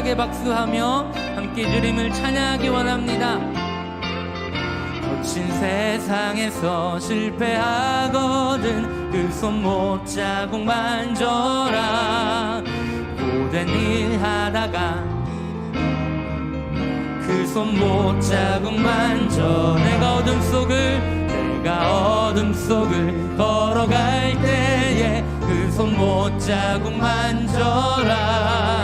힘차게 박수하며 함께 주님을 찬양하기 원합니다. 거친 세상에서 실패하거든 그 손 못 자국 만져라 고된 일 하다가 그 손 못 자국 만져 내가 어둠 속을 내가 어둠 속을 걸어갈 때에 그 손 못 자국 만져라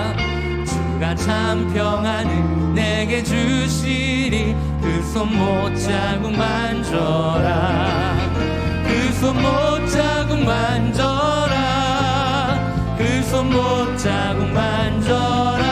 나 참 평안을 내게 주시리. 그 손 못 자고 만져라. 그 손 못 자국 만져라. 그 손 못 자국 만져라.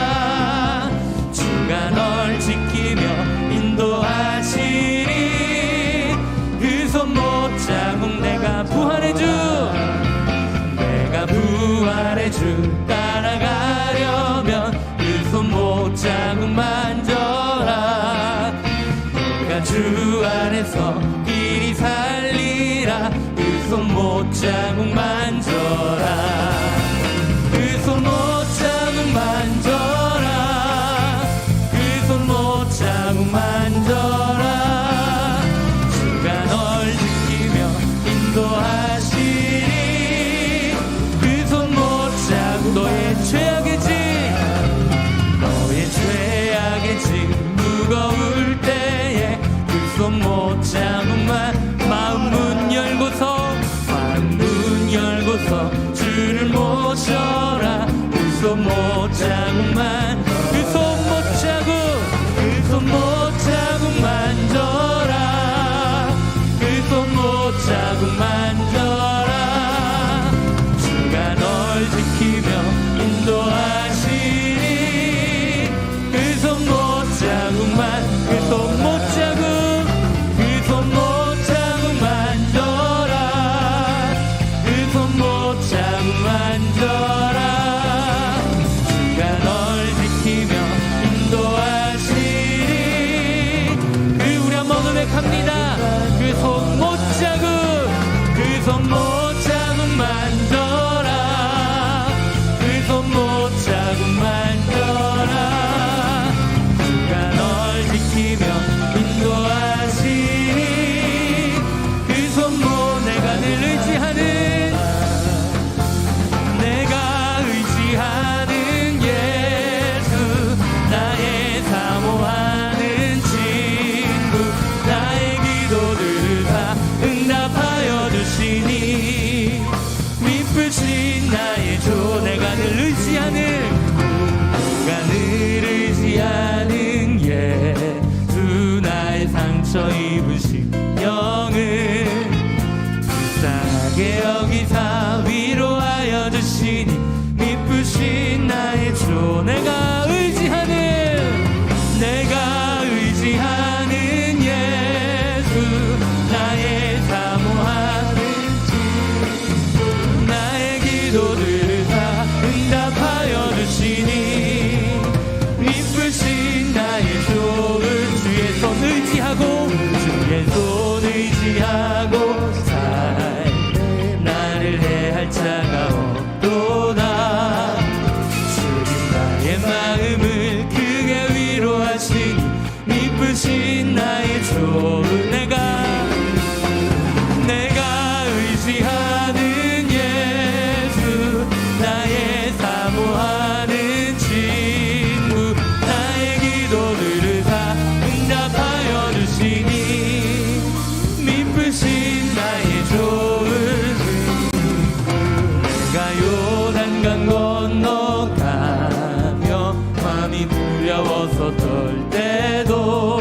두려워서 떨 때도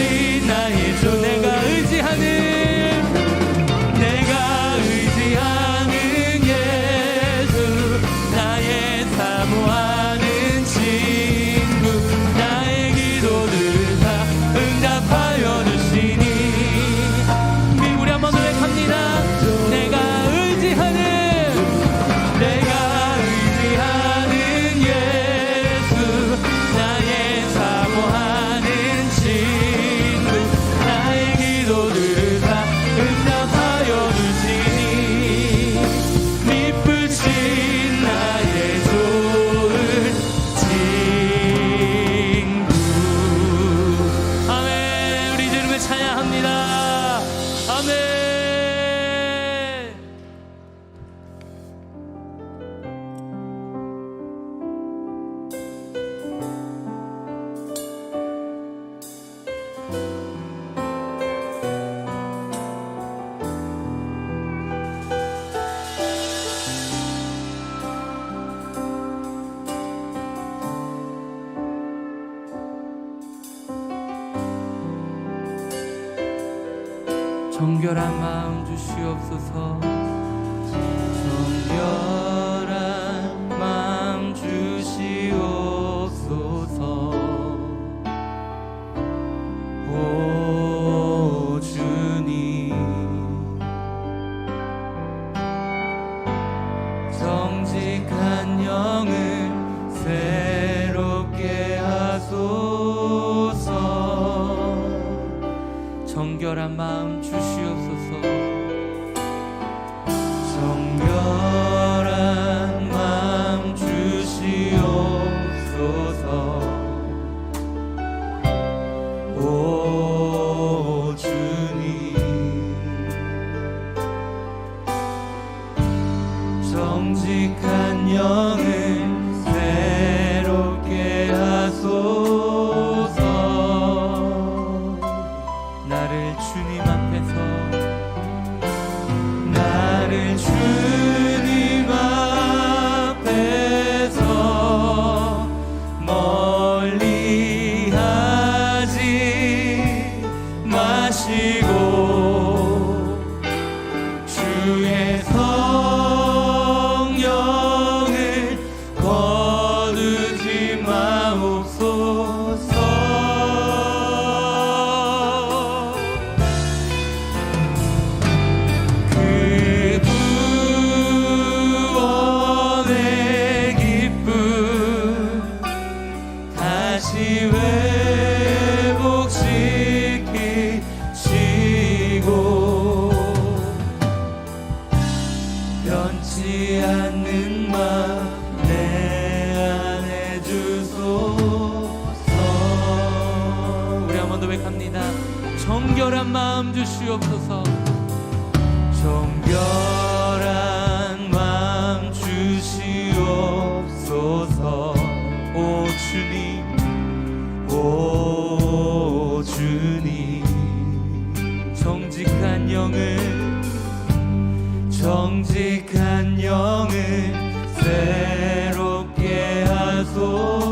里那一种 정결한 마음 주시옵소서. 다시 회복시키시고 변치 않는 마음 내 안에 주소서. 우리 한번 고백합니다. 정결한 마음 주시옵소서. 정결한 마음 주시옵소서. 오 주님. 오 주님. 정직한 영을 정직한 영을 새롭게 하소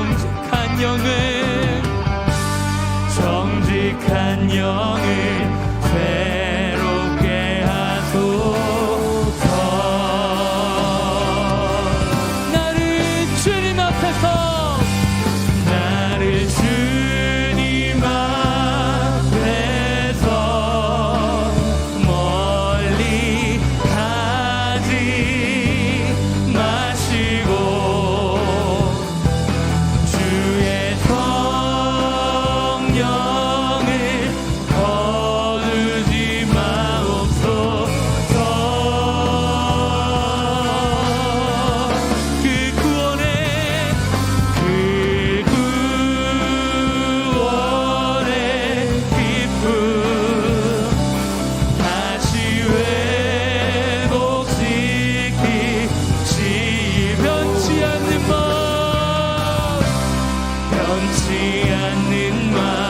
정직한 영을 정직한 영을. 넘치 않는 마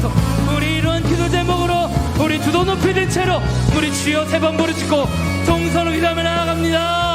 주시옵소서 우리 이런 기도 제목으로 우리 두손 높이 든 채로 우리 주여 세번 부르짖고 동선을 기도하며 나아갑니다